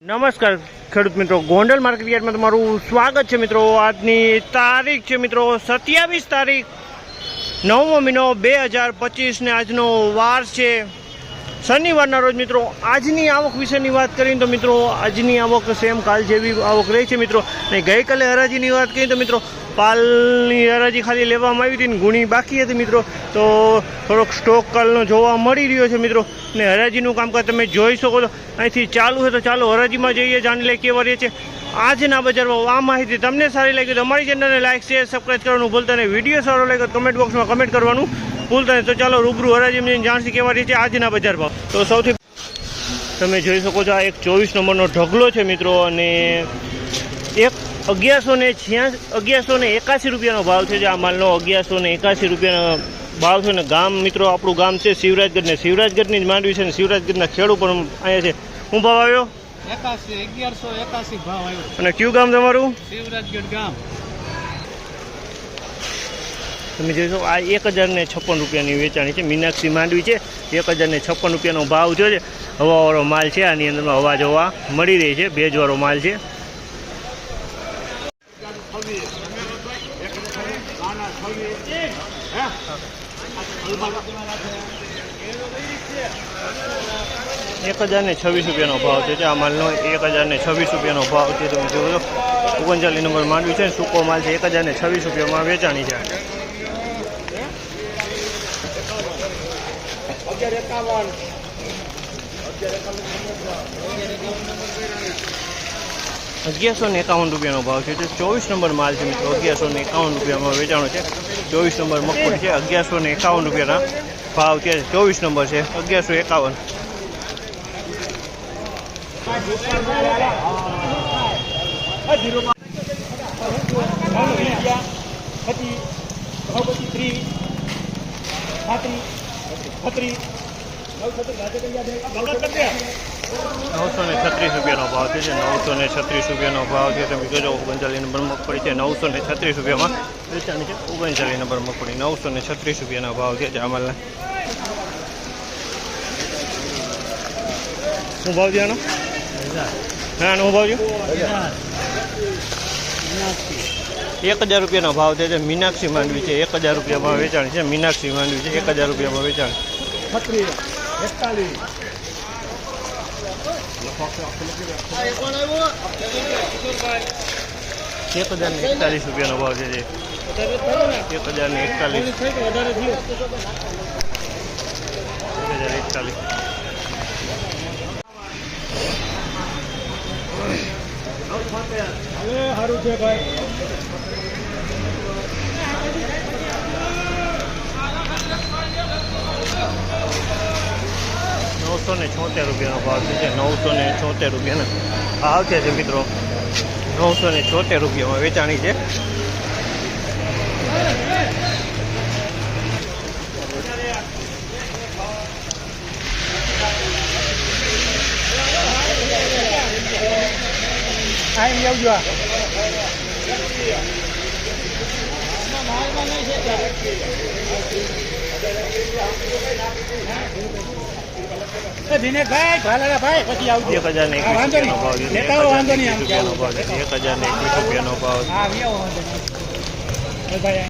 નમસ્કાર, ખેડૂત મિત્રો. ગોંડલ માર્કેટ યાર્ડમાં તમારું સ્વાગત છે મિત્રો. આજની તારીખ છે મિત્રો, સત્યાવીસ તારીખ, નવમો મહિનો બે હજાર પચીસ ને આજનો વાર છે. શનિવારના રોજ મિત્રો, આજની આવક વિશેની વાત કરીએ તો મિત્રો, આજની આવક સેમ કાલ જેવી આવક રહી છે મિત્રો. અને ગઈકાલે હરાજીની વાત કરીએ તો મિત્રો પાલની હરાજી ખાલી લેવામાં આવી હતી ને ગુણી બાકી હતી મિત્રો. તો થોડોક સ્ટોક કાલનો જોવા મળી રહ્યો છે મિત્રો. ને હરાજીનું કામકાજ તમે જોઈ શકો છો. અહીંથી ચાલુ છે તો ચાલો હરાજીમાં જઈએ, જાણી લઈએ કેવા રહે છે. આજના બજારમાં આ માહિતી તમને સારી લાગી તો અમારી ચેનલને લાઈક શેર સબસ્ક્રાઈબ કરવાનું ભૂલતા નહીં. વીડિયો સારો લાગે કમેન્ટ બોક્સમાં કમેન્ટ કરવાનું ભૂલતા નહીં. તો ચાલો રૂબરૂ હરાજીમાં જાણશી કેવા રહે છે આજના બજારમાં તો સૌથી તમે જોઈ શકો છો આ એક ચોવીસ નંબરનો ઢગલો છે મિત્રો. અને એક અગિયારસો ને છ્યાસી અગિયારસો ને એકાસી રૂપિયાનો ભાવ છે જે આ માલનો અગિયારસો ને એકાસી રૂપિયાનો ભાવ છે ને ગામ મિત્રો આપણું ગામ છે શિવરાજગઢ ને શિવરાજગઢની જ માંડવી છે ને શિવરાજગઢના ખેડૂ પણ અહીંયા છે. શું ભાવ આવ્યો? અને કયું ગામ તમારું? શિવરાજગઢ ગામ. તમે જોઈશો આ એક હજાર ને છપ્પન રૂપિયાની વેચાણી છે. મીનાક્ષી માંડવી છે. એક હજાર ને છપ્પન રૂપિયાનો ભાવ છે. હવાવાળો માલ છે. આની અંદરમાં હવા જોવા મળી રહી છે. ભેજવાળો માલ છે. એક હજાર ને છવ્વીસ રૂપિયાનો ભાવ છે આ માલનો એક હજાર ને છવ્વીસ રૂપિયાનો ભાવ છે, તમે જોયો ઓગણચાલીસ નંબર માંડવી છે સૂકો માલ છે, એક હજાર ને છવ્વીસ રૂપિયામાં વેચાણી છે. અગિયારસો ને એકાવન રૂપિયાનો ભાવ છે. ચોવીસ નંબર માલ છે મિત્રો, અગિયારસો ને એકાવન રૂપિયામાં વેચાણો છે. ચોવીસ નંબર મગફળી છે, અગિયારસો ને એકાવન રૂપિયાના ભાવ છે ચોવીસ નંબર છે, અગિયારસો એકાવન. નવસો ને છત્રીસ રૂપિયાનો ભાવ છે. નવસો ને છત્રીસ રૂપિયાનો ભાવ છે. તમે જોજો, ઓગણચાલીસ નંબર મગફળી છે. નવસો ને છત્રીસ રૂપિયામાં વેચાણી છે. ઓગણચાલીસ નંબર મગફળી. નવસો ને છત્રીસ રૂપિયાનો ભાવ છે જામલના શું ભાવ છે આનો? હા આનો ભાવ એક હજાર રૂપિયાનો ભાવ છે. મીનાક્ષી માંડવી છે. એક હજાર રૂપિયામાં વેચાણી છે. મીનાક્ષી માંડવી છે. એક હજાર રૂપિયામાં વેચાણી. એકતાલીસ એક હજાર ને એકતાલીસ રૂપિયાનો ભાવ છે જે એક હજાર ને એકતાલીસ એક હજાર એકતાલીસ સારું છે ભાઈ નવસો ને છોતેર રૂપિયાનો ભાવ છે નવસો ને છોતેર રૂપિયાના ભાવ છે જે મિત્રો. નવસો ને છોતેર રૂપિયામાં વેચાણી છે. આમ આવજો દિનેશભાઈ પછી આવજો એક હજાર ને વાંધો નહીં. લેતા વાંધો નહીં એક હજાર ને એકવીસ રૂપિયાનો ભાવ હા ભાઈ